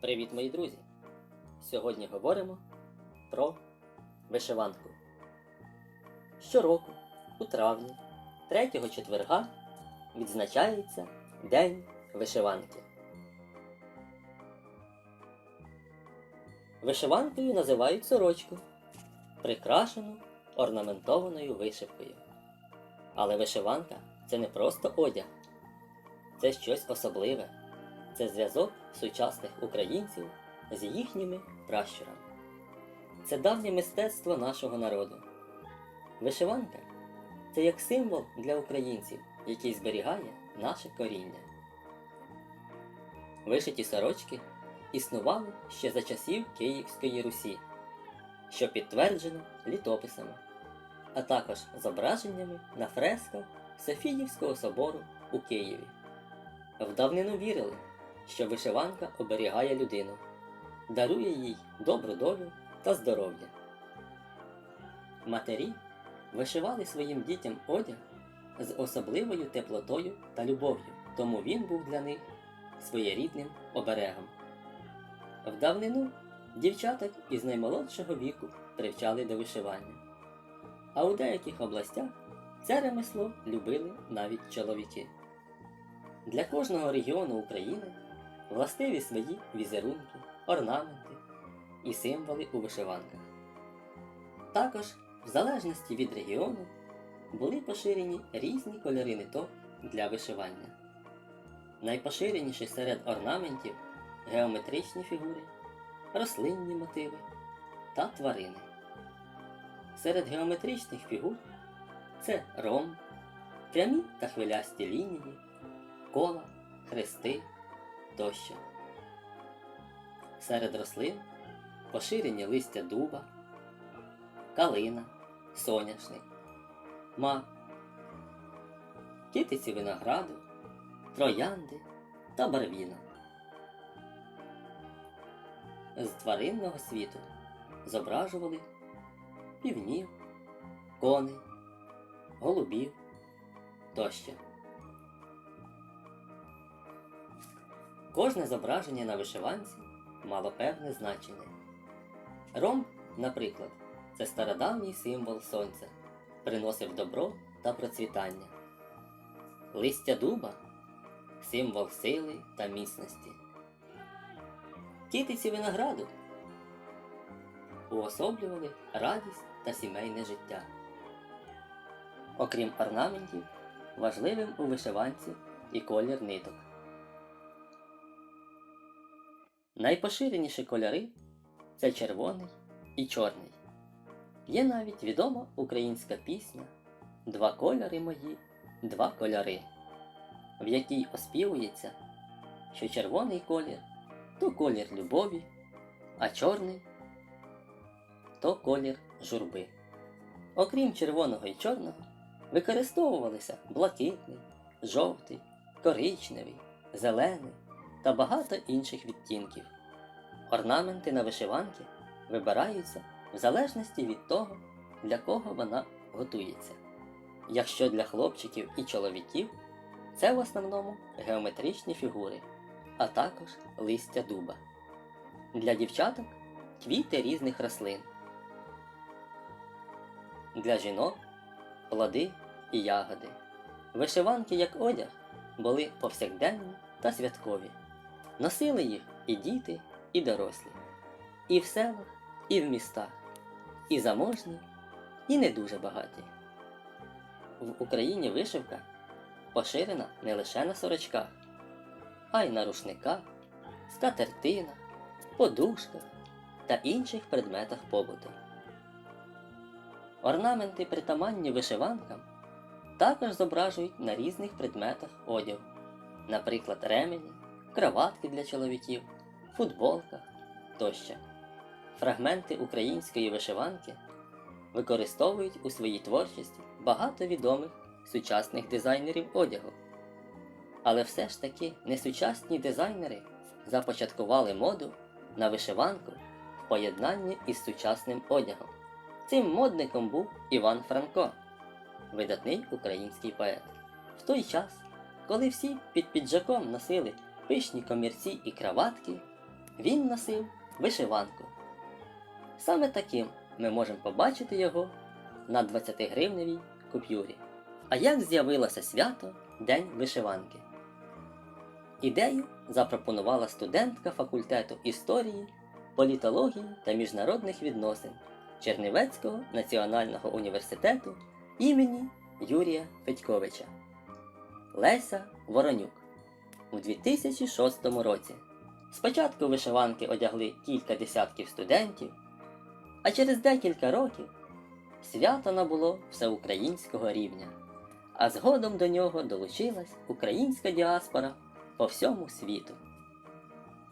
Привіт, мої друзі! Сьогодні говоримо про вишиванку. Щороку, у травні, 3 четверга, відзначається День вишиванки. Вишиванкою називають сорочку, прикрашену орнаментованою вишивкою. Але вишиванка це не просто одяг, це щось особливе. Це зв'язок сучасних українців з їхніми пращурами. Це давнє мистецтво нашого народу. Вишиванка це як символ для українців, який зберігає наше коріння. Вишиті сорочки існували ще за часів Київської Русі, що підтверджено літописами, а також зображеннями на фресках Софіївського собору у Києві. В давнину вірили, що вишиванка оберігає людину, дарує їй добру долю та здоров'я. Матері вишивали своїм дітям одяг з особливою теплотою та любов'ю, тому він був для них своєрідним оберегом. В давнину дівчаток із наймолодшого віку привчали до вишивання, а у деяких областях це ремесло любили навіть чоловіки. Для кожного регіону України властиві свої візерунки, орнаменти і символи у вишиванках. Також, в залежності від регіону, були поширені різні кольори ниток для вишивання. Найпоширеніші серед орнаментів геометричні фігури, рослинні мотиви та тварини. Серед геометричних фігур це ромб, прямі та хвилясті лінії, кола, хрести тощо. Серед рослин поширені листя дуба, калина, соняшник, мак, китиці винограду, троянди та барвіна. З тваринного світу зображували півнів, коней, голубів тощо. Кожне зображення на вишиванці мало певне значення. Ромб, наприклад, це стародавній символ сонця, приносив добро та процвітання. Листя дуба символ сили та міцності. Кітиці винограду уособлювали радість та сімейне життя. Окрім орнаментів, важливим у вишиванці і колір ниток. Найпоширеніші кольори це червоний і чорний. Є навіть відома українська пісня Два кольори мої, два кольори, в якій оспівується, що червоний колір то колір любові, а чорний то колір журби. Окрім червоного і чорного, використовувалися блакитний, жовтий, коричневий, зелений та багато інших відтінків. Орнаменти на вишиванки вибираються в залежності від того, для кого вона готується. Якщо для хлопчиків і чоловіків, це в основному геометричні фігури, а також листя дуба. Для дівчаток квіти різних рослин. Для жінок плоди і ягоди. Вишиванки як одяг були повсякденні та святкові. Носили їх і діти, і дорослі, і в селах, і в містах, і заможні, і не дуже багаті. В Україні вишивка поширена не лише на сорочках, а й на рушниках, скатертинах, подушках та інших предметах побуту. Орнаменти, притаманні вишиванкам, також зображують на різних предметах одягу, наприклад, ремені, краватки для чоловіків, футболках тощо. Фрагменти української вишиванки використовують у своїй творчості багато відомих сучасних дизайнерів одягу. Але все ж таки несучасні дизайнери започаткували моду на вишиванку в поєднанні із сучасним одягом. Цим модником був Іван Франко, видатний український поет. В той час, коли всі під піджаком носили пишні комірці і краватки, Він носив вишиванку. Саме таким ми можемо побачити його на 20-гривневій купюрі. А як з'явилося свято День вишиванки? Ідею запропонувала студентка факультету історії, політології та міжнародних відносин Чернівецького національного університету імені Юрія Федьковича Леся Воронюк у 2006 році. Спочатку вишиванки одягли кілька десятків студентів, а через декілька років свято набуло всеукраїнського рівня, а згодом до нього долучилась українська діаспора по всьому світу.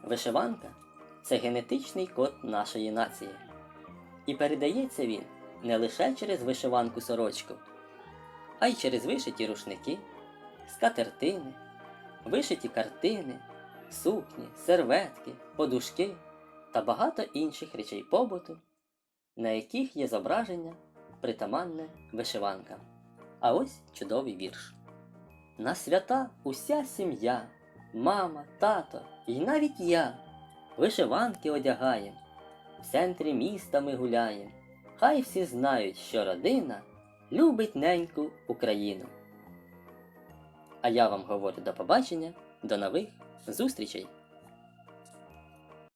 Вишиванка це генетичний код нашої нації, і передається він не лише через вишиванку сорочку, а й через вишиті рушники, скатертини, вишиті картини, сукні, серветки, подушки та багато інших речей побуту, на яких є зображення притаманне вишиванкам. А ось чудовий вірш. На свята уся сім'я, мама, тато і навіть я вишиванки одягаєм, в центрі міста ми гуляєм. Хай всі знають, що родина любить неньку Україну. А я вам говорю до побачення, до нових зустрічей!